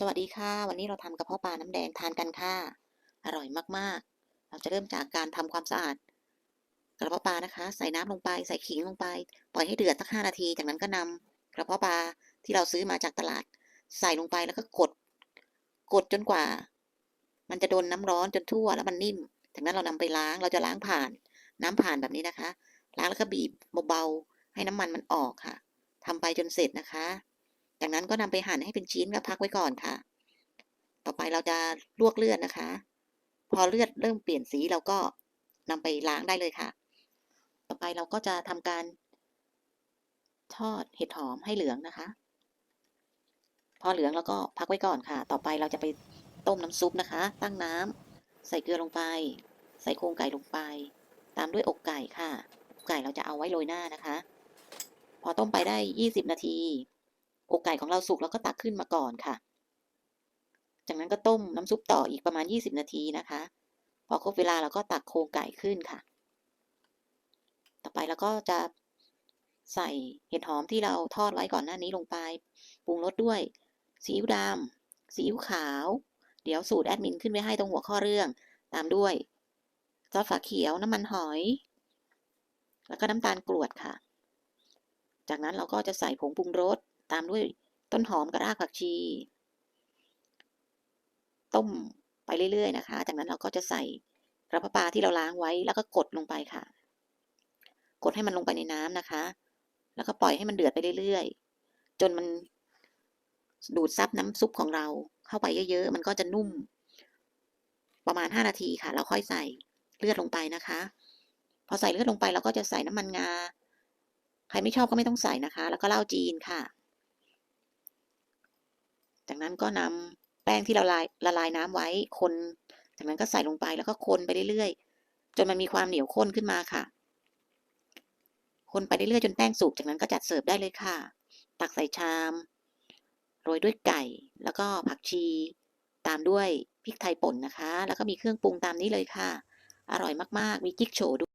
สวัสดีค่ะ วันนี้เราทำกระเพาะปลาน้ำแดงทานกันค่ะ อร่อยมากๆ เราจะเริ่มจากการทำความสะอาด กระเพาะปลานะคะ ใส่น้ำลงไป ใส่ขิงลงไป ปล่อยให้เดือดสักห้านาที จากนั้นก็นำกระเพาะปลาที่เราซื้อมาจากตลาด ใส่ลงไปแล้วก็กด กดจนกว่า มันจะโดนน้ำร้อนจนทั่วแล้วมันนิ่ม จากนั้นเรานำไปล้าง เราจะล้างผ่าน น้ำผ่านแบบนี้นะคะ ล้างแล้วก็บีบเบาๆ ให้น้ำมันมันออกค่ะทำไปจนเสร็จนะคะ จากนั้นก็นำไปหั่นให้เป็นชิ้นแล้วพักไว้ก่อนค่ะ ต่อไปเราจะลวกเลือดนะคะ พอเลือดเริ่มเปลี่ยนสีเราก็นำไปล้างได้เลยค่ะ ต่อไปเราก็จะทำการ ทอดเห็ดหอมให้เหลืองนะคะ พอเหลืองแล้วก็พักไว้ก่อนค่ะ ต่อไปเราจะไปต้มน้ำซุปนะคะ ตั้งน้ำใส่เกลือลงไป ใส่โครงไก่ลงไป ตามด้วยอกไก่ค่ะ ไก่เราจะเอาไว้โรยหน้านะคะ พอต้มไปได้ยี่สิบนาที อกไก่ของเราสุกแล้วก็ตักขึ้นมาก่อนค่ะ จากนั้นก็ต้มน้ำซุปต่ออีกประมาณ 20 นาทีนะคะ พอครบเวลาเราก็ตักโครงไก่ขึ้นค่ะ ต่อไปเราก็จะใส่เห็ดหอมที่เราทอดไว้ก่อนหน้านี้ลงไป ปรุงรสด้วยซีอิ๊วดำซีอิ๊วขาว เดี๋ยวสูตรแอดมินขึ้นไว้ให้ตรงหัวข้อเรื่อง ตามด้วยซอสฝาเขียวน้ำมันหอย แล้วก็น้ำตาลกรวดค่ะ จากนั้นเราก็จะใส่ผงปรุงรส ตามด้วยต้นหอมกับรากผักชี ต้มไปเรื่อยๆนะคะ จากนั้นเราก็จะใส่กระเพาะปลาที่เราล้างไว้แล้วก็กดลงไปค่ะ กดให้มันลงไปในน้ำนะคะ แล้วก็ปล่อยให้มันเดือดไปเรื่อยๆ จนมันดูดซับน้ำซุปของเราเข้าไปเยอะๆ มันก็จะนุ่ม ประมาณห้านาทีค่ะ เราค่อยใส่เลือดลงไปนะคะ พอใส่เลือดลงไปเราก็จะใส่น้ำมันงา ใครไม่ชอบก็ไม่ต้องใส่นะคะ แล้วก็เหล้าจีนค่ะ จากนั้นก็นำแป้งที่เราละลายละลายน้ำไว้คน จากนั้นก็ใส่ลงไปแล้วก็คนไปเรื่อยๆ จนมันมีความเหนียวข้นขึ้นมาค่ะ คนไปเรื่อยๆจนแป้งสุกจากนั้นก็จัดเสิร์ฟได้เลยค่ะ ตักใส่ชาม โรยด้วยไก่ แล้วก็ผักชี ตามด้วยพริกไทยป่นนะคะ แล้วก็มีเครื่องปรุงตามนี้เลยค่ะ อร่อยมากๆ มีจิ๊กโฉด้วย